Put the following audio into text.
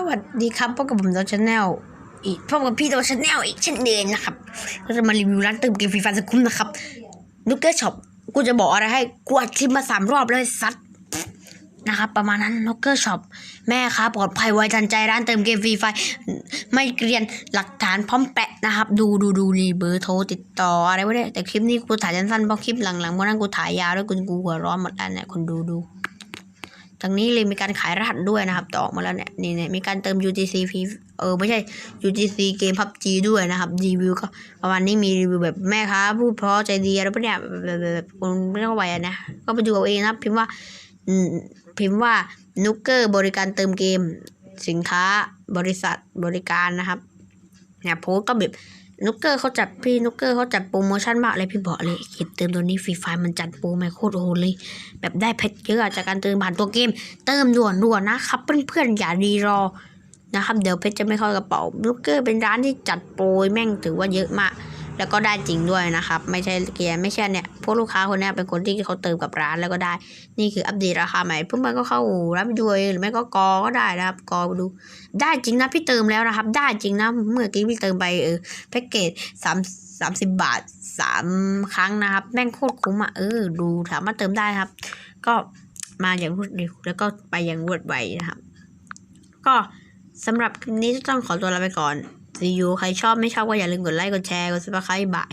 สวัสดีครับพบกับผมดอชแนลอีกพบกับพี่ดอชแนลอีกเช่นเดิมนะครับเราจะมารีวิวร้านเติมเกมฟรีไฟล์สคุ้มนะครับนุกเกอร์ช็อปกูจะบอกอะไรให้กูอัดคลิปมาสามรอบเลยซัดนะครับประมาณนั้นนุกเกอร์ช็อปแม่ค้าปลอดภัยไวทันใจร้านเติมเกมฟรีไฟ ไม่เกรียนหลักฐานพร้อมแปะนะครับ ดูดูดูนี่เบอร์โทรติดต่ออะไรวะเนี่ยแต่คลิปนี้กูถ่ายสั้นๆเพราะคลิปหลังๆวันนั้นกูถ่ายยาวแล้วกูกูหัวร้อนหมดแล้วเนี่ยคนดูดู ทางนี้เลยมีการขายรหัสด้วยนะครับต่ออกมาแล้วเนี่ยนี่เนี่ยมีการเติม UGC ฟรีเออไม่ใช่ UGC เกม PUBG ด้วยนะครับรีวิวก็ประมาณนี้มีรีวิวแบบแม่ค้าพูดเพราะใจดีอะไรพวกเนี้ยแบบแบบแบบคนไม่ต้องไหวนะก็ไปดูเอาเองนะพิมพ์ว่าพิมพ์ว่านุกเกอร์บริการเติมเกม สินค้าบริษัทบริการนะครับ เนี่ยโพสก็แบบนุกเกอร์เขาจัดพี่นุกเกอร์เขาจัดโปรโมชั่นมากเลยพี่บอกเลยคิดเติมตัวนี้ฟรีไฟมันจัดโปรมาโคตรโหดเลย แบบได้เพชรเยอะจากการเติมผ่านตัวเกม เติมด่วนด่วนนะครับเพื่อนๆอย่ารีรอนะครับเดี๋ยวเพชรจะไม่เข้ากระเป๋านุกเกอร์เป็นร้านที่จัดโปรแม่งถือว่าเยอะมาก แล้วก็ได้จริงด้วยนะครับ ไม่ใช่เกียร์ไม่ใช่เนี่ยพวกลูกค้าคนนี้เป็นคนที่เขาเติมกับร้านแล้วก็ได้ นี่คืออัปเดตราคาใหม่เพื่อนๆก็เข้าร้านไปดูเองหรือไม่ก็กอก็ได้นะครับกอดู ได้จริงนะพี่เติมแล้วนะครับ ได้จริงนะเมื่อกี้พี่เติมไปเออแพ็กเกจสามสามสิบบาทสามครั้งนะครับ แม่งโคตรคุ้มอะเออดูสามารถเติมได้ครับ ก็มาอย่างรวดเร็วแล้วก็ไปอย่างรวดไวนะครับ ก็สำหรับคลิปนี้ต้องขอตัวลาไปก่อน ซียูใครชอบไม่ชอบก็อย่าลืมกดไลค์กดแชร์กดซับสไครต์บาย